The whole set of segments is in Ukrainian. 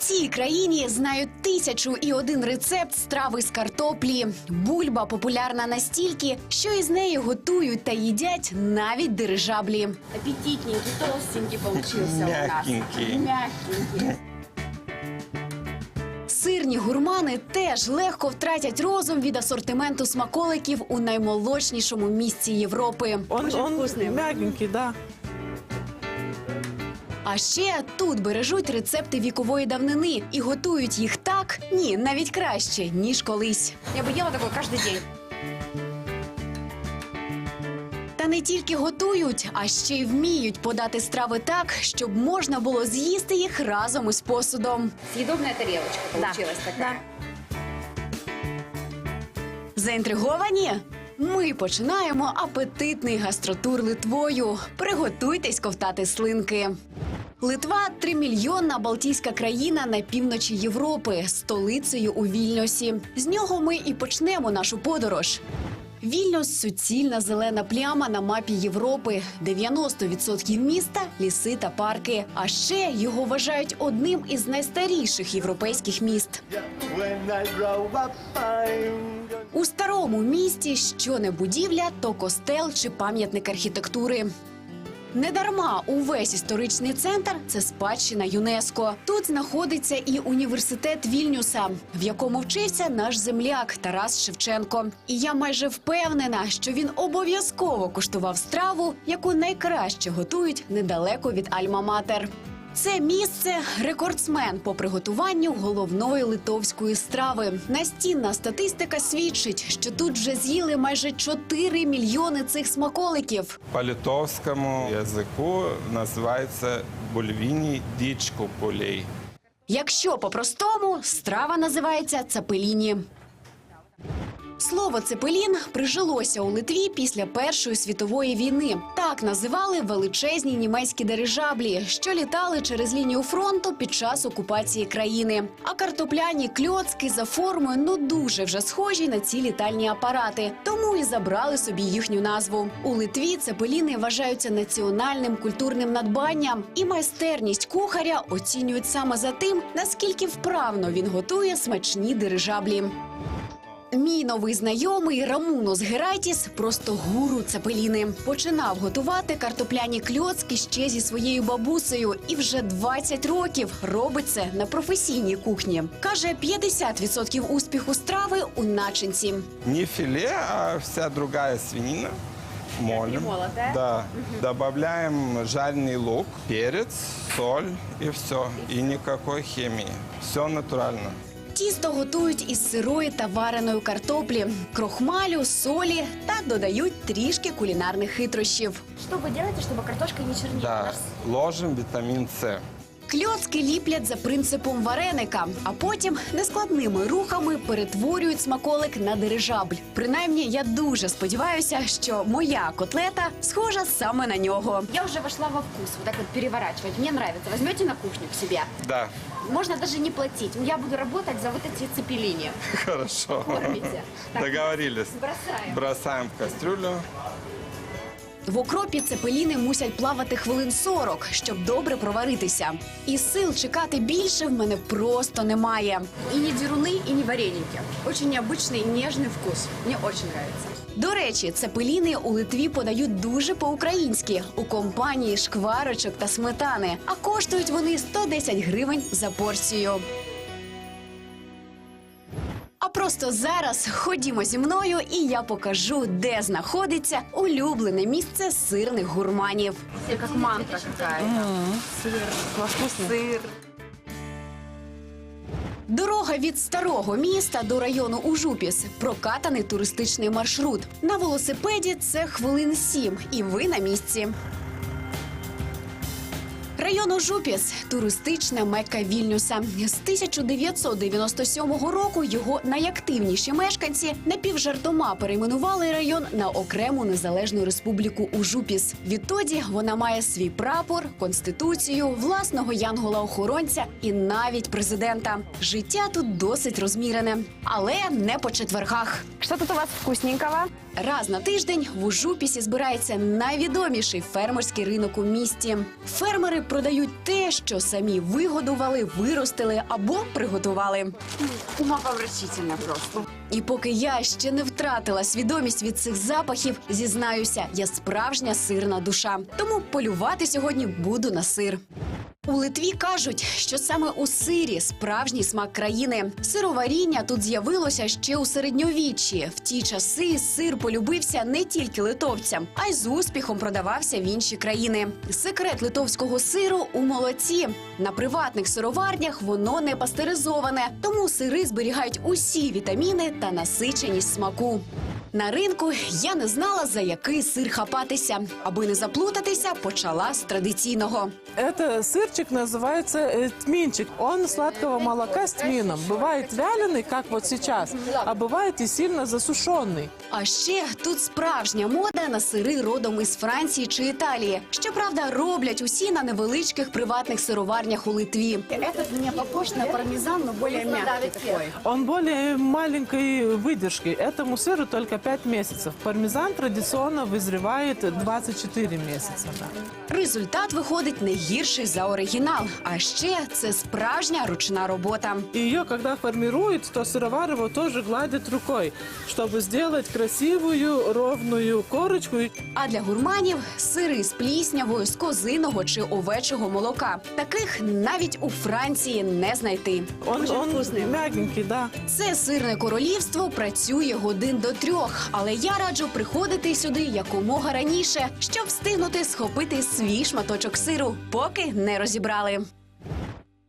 цій країні знають тисячу і один рецепт страви з картоплі. Бульба популярна настільки, що із неї готують та їдять навіть дирижаблі. Аппетитненький, толстенький получился у нас. Мягкенький. Мягкенький. Сирні гурмани теж легко втратять розум від асортименту смаколиків у наймолочнішому місці Європи. Он, он вкусный. мягенький, да. А ще тут бережуть рецепти вікової давнини і готують їх так, ні, навіть краще ніж колись. Я бы ела такой каждый день. Та не тільки готують, а ще й вміють подати страви так, щоб можна було з'їсти їх разом із посудом. Съедобная тарелочка получилась такая. Заінтриговані? Ми починаємо апетитний гастротур Литвою. Приготуйтесь ковтати слинки. Литва тримільйонна балтійська країна на півночі Європи, столицею у Вільнюсі. З нього ми і почнемо нашу подорож. Вільнюс суцільна зелена пляма на мапі Європи. 90% міста ліси та парки. А ще його вважають одним із найстаріших європейських міст. У старому місті що не будівля, то костел чи пам'ятник архітектури. Недарма увесь історичний центр це спадщина ЮНЕСКО. Тут знаходиться і університет Вільнюса, в якому вчився наш земляк Тарас Шевченко. І я майже впевнена, що він обов'язково куштував страву, яку найкраще готують недалеко від Альма-Матер. Це місце рекордсмен по приготуванню головної литовської страви. Настінна статистика свідчить, що тут вже з'їли майже 4 мільйони цих смаколиків. По литовскому языку называется бульвини дичку полей. Якщо по-простому, страва називається цапеліні. Слово цепелін прижилося у Литві після Першої світової війни. Так називали величезні німецькі дирижаблі, що літали через лінію фронту під час окупації країни. А картопляні кльоцки за формою ну дуже вже схожі на ці літальні апарати, тому і забрали собі їхню назву. У Литві цепеліни вважаються національним культурним надбанням, і майстерність кухаря оцінюють саме за тим, наскільки вправно він готує смачні дирижаблі. Мій новий знайомий Рамунос Герайтіс просто гуру цепеліни. Починав готувати картопляні кльоцки ще зі своєю бабусею, і вже 20 років робить це на професійній кухні. Каже, 50% успіху страви у начинці. Не филе, а вся другая свинина. Молим. Перемолотая? Да. Добавляем жареный лук, перец, соль и все. И никакой химии. Все натурально. Тісто готують із сирої та вареної картоплі, крохмалю, солі та додають трішки кулінарних хитрощів. Що ви робите, щоб картошка не чернила? Да. ложимо вітамін С. Кльоцки ліплять за принципом вареника, а потім нескладними рухами перетворюють смаколик на дирижабль. Принаймні, я дуже сподіваюся, що моя котлета схожа саме на нього. Я уже вошла во вкус, вот так вот переворачивать. Мне нравится. Возьмете на кухню к себе. Да. Можно даже не платить. Я буду работать за вот эти цепелини. Хорошо. Кормите. Так. Договорились. Бросаем. Бросаем в кастрюлю. В окропі цепеліни мусять плавати хвилин 40, щоб добре проваритися. І сил чекати більше в мене просто немає. И не деруны, и не вареники. Очень необычный, нежный вкус. Мне очень нравится. До речі, цепеліни у Литві подають дуже по-українськи у компанії шкварочок та сметани. А коштують вони 110 гривень за порцію. просто зараз ходімо зі мною, і я покажу, де знаходиться улюблене місце сирних гурманів. Как мантра какая-то. Вкусно. Сыр. Дорога від старого міста до району Ужупіс прокатаний туристичний маршрут. На велосипеді це хвилин сім, і ви на місці. Район Ужупіс – туристична мекка Вільнюса. З 1997 року його найактивніші мешканці напівжартома перейменували район на окрему незалежну республіку Ужупіс. Відтоді вона має свій прапор, конституцію, власного янгола-охоронця і навіть президента. Життя тут досить розмірене, але не по четвергах. Что тут у вас вкусненького? Раз на тиждень в Ужупісі збирається найвідоміший фермерський ринок у місті. Фермери продають те, що самі вигодували, виростили або приготували. Умопомрачительно просто. І поки я ще не втратила свідомість від цих запахів, зізнаюся, я справжня сирна душа. Тому полювати сьогодні буду на сир. У Литві кажуть, що саме у сирі справжній смак країни. Сироваріння тут з'явилося ще у середньовіччі. В ті часи сир полюбився не тільки литовцям, а й з успіхом продавався в інші країни. Секрет литовського сиру у молоці. На приватних сироварнях воно не пастеризоване, тому сири зберігають усі вітаміни та насиченість смаку. На ринку я не знала за який сир хапатися. Аби не заплутатися, почала з традиційного. Это сырчик называется э, тминчик. Он сладкого молока с тмином. Бывает вяленый, как вот сейчас, а бывает и сильно засушенный. А ще тут справжня мода на сири родом із Франції чи Італії. Щоправда, роблять усі на невеличких приватних сироварнях у Литві. Этот мне похож на пармезан, но более мягкий такой. Он более маленькой выдержки. Этому сыру только 5 месяцев. Пармезан традиционно вызревает 24 месяца. да. Результат виходить не гірший за оригінал. А ще це справжня ручна робота. И ее, когда формируют, то сыровар его тоже гладит рукой, чтобы сделать красивую ровную корочку. а для гурманів сири з пліснявою, з козиного чи овечого молока. Таких навіть у Франції не знайти. Он, вкусный. да. Це сирне королівство працює годин до трьох, але я раджу приходити сюди якомога раніше, щоб встигнути схопити свій шматочок сиру, поки не розібрали.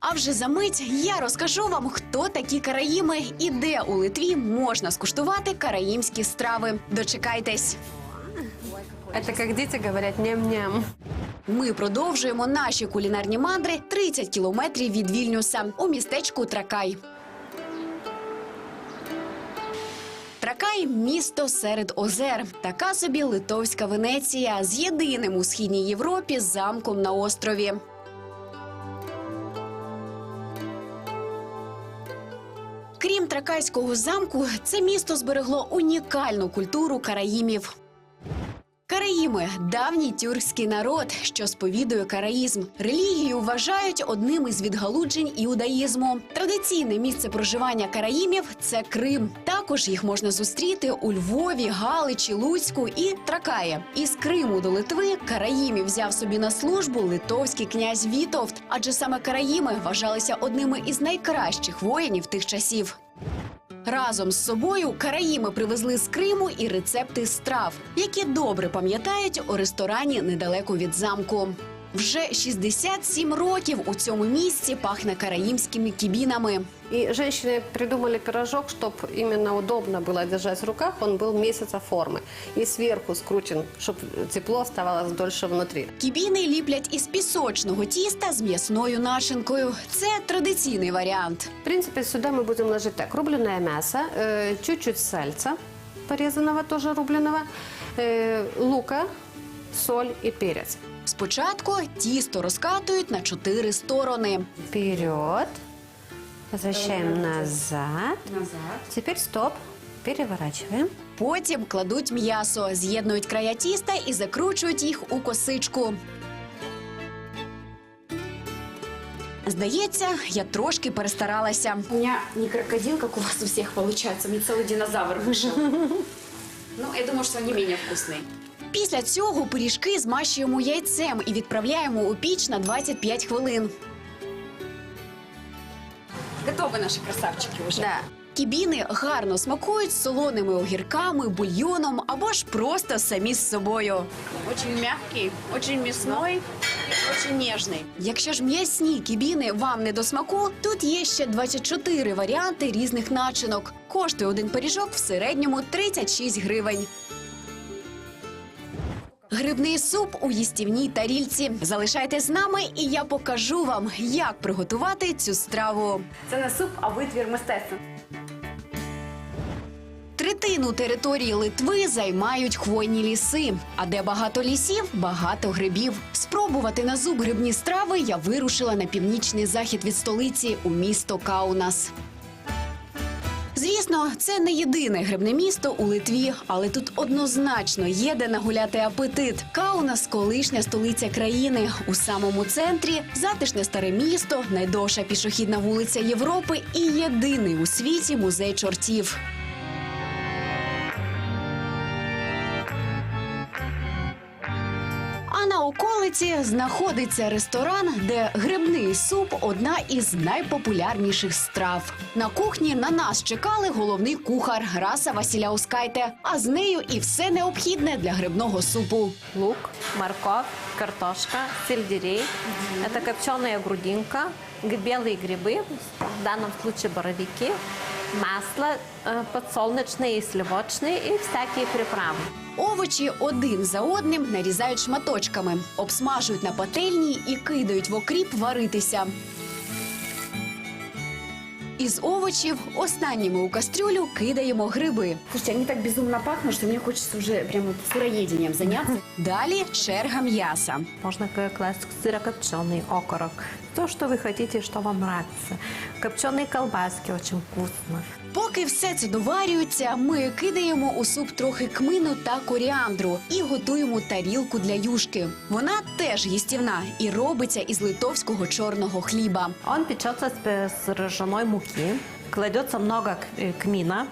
А вже за мить я розкажу вам, хто такі караїми і де у Литві можна скуштувати караїмські страви. Дочекайтесь. Это как дети говорят ням-ням. Ми продовжуємо наші кулінарні мандри 30 кілометрів від Вільнюса у містечку Тракай. Тракай місто серед озер. Така собі литовська Венеція з єдиним у східній Європі замком на острові. Крім Тракайського замку, це місто зберегло унікальну культуру караїмів. Караїми давній тюркський народ, що сповідує караїзм. Релігію вважають одним із відгалуджень іудаїзму. Традиційне місце проживання караїмів це Крим. Також їх можна зустріти у Львові, Галичі, Луцьку і Тракаї. Із Криму до Литви караїмів взяв собі на службу литовський князь Вітовт, адже саме караїми вважалися одними із найкращих воїнів тих часів. Разом з собою караїми привезли з Криму і рецепти страв, які добре пам'ятають у ресторані недалеко від замку. Вже 67 років у цьому місці пахне караїмськими кібінами. И женщины придумали пирожок, чтобы именно удобно было держать в руках. Он был месяца формы. И сверху скручен, чтобы тепло оставалось дольше внутри. Кібіни ліплять із пісочного тіста з м'ясною начинкою. Це традиційний варіант. В принципе, сюда мы будем ложить так. Рубленое мясо, э, чуть-чуть сальца, порезанного тоже рубленого, э, лука, соль и перец. Спочатку тісто розкатують на чотири сторони. Вперед. Возвращаем назад. Назад. Теперь стоп. Переворачиваем. Потім кладуть м'ясо, з'єднують края тіста і закручують їх у косичку. Здається, я трошки перестаралася. У меня не крокодил, как у вас у всех получается. У меня целый динозавр вышел. Ну, я думаю, что он не менее вкусный. Після цього пиріжки змащуємо яйцем і відправляємо у піч на 25 хвилин. Готовы наши красавчики уже. Да. Кібіни гарно смакують з солоними огірками, бульйоном або ж просто самі з собою. Очень мягкий, очень мясной и очень нежный. Якщо ж м'ясні кібіни вам не до смаку, тут є ще 24 варіанти різних начинок. Коштує один пиріжок в середньому 36 гривень. Грибний суп у їстівній тарільці. Залишайтесь з нами, і я покажу вам, як приготувати цю страву. Це не суп, а витвір мистецтва. Третину території Литви займають хвойні ліси. А де багато лісів, багато грибів. Спробувати на зуб грибні страви я вирушила на північний захід від столиці у місто Каунас. Звісно, це не єдине грибне місто у Литві, але тут однозначно є де нагуляти апетит. Каунас – колишня столиця країни. У самому центрі затишне старе місто, найдовша пішохідна вулиця Європи і єдиний у світі музей чортів. на околиці знаходиться ресторан, де грибний суп одна із найпопулярніших страв. На кухні на нас чекали головний кухар Раса Василяускайте, а з нею і все необхідне для грибного супу. Лук, морковь, картошка, сельдерей. Это копченая грудинка, г- белые грибы, в данном случае боровики, масло э, і и і всякі приправи. Овочі один за одним нарізають шматочками, обсмажують на пательні і кидають в окріп варитися. Із овочів останніми у кастрюлю кидаємо гриби. Слушайте, они так безумно пахнут, что мне хочется уже прям вот сыроедением заняться. Далі черга м'яса. Можно к- класть сырокопченый окорок. То, что вы хотите, что вам нравится. Копченые колбаски очень вкусно. Поки все це доварюється, ми кидаємо у суп трохи кмину та коріандру і готуємо тарілку для юшки. Вона теж їстівна і робиться із литовського чорного хліба. Он печется с, п- с ржаной муки. Кладется много к- э, кмина.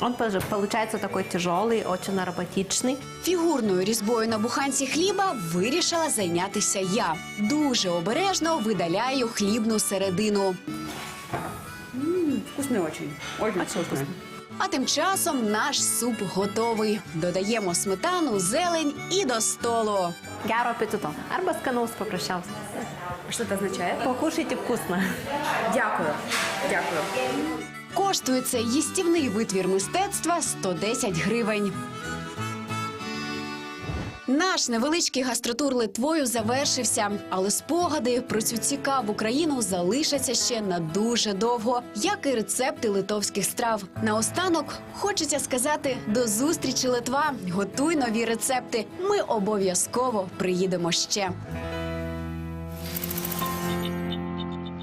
Он пож- получается такой тяжелый, очень ароматичный. Фігурною різьбою на буханці хліба вирішила зайнятися я. Дуже обережно видаляю хлібну середину. Вкусный очень. Очень, вкусный. А тим часом наш суп готовий. Додаємо сметану, зелень і до столу. Геро аппетито. Арба сканус попрощался. Что это означает? Покушайте вкусно. Дякую. Дякую. Коштує цей їстівний витвір мистецтва 110 гривень. Наш невеличкий гастротур Литвою завершився, але спогади про цю цікаву країну залишаться ще на дуже довго, як і рецепти литовських страв. Наостанок хочеться сказати до зустрічі, Литва. Готуй нові рецепти. Ми обов'язково приїдемо ще.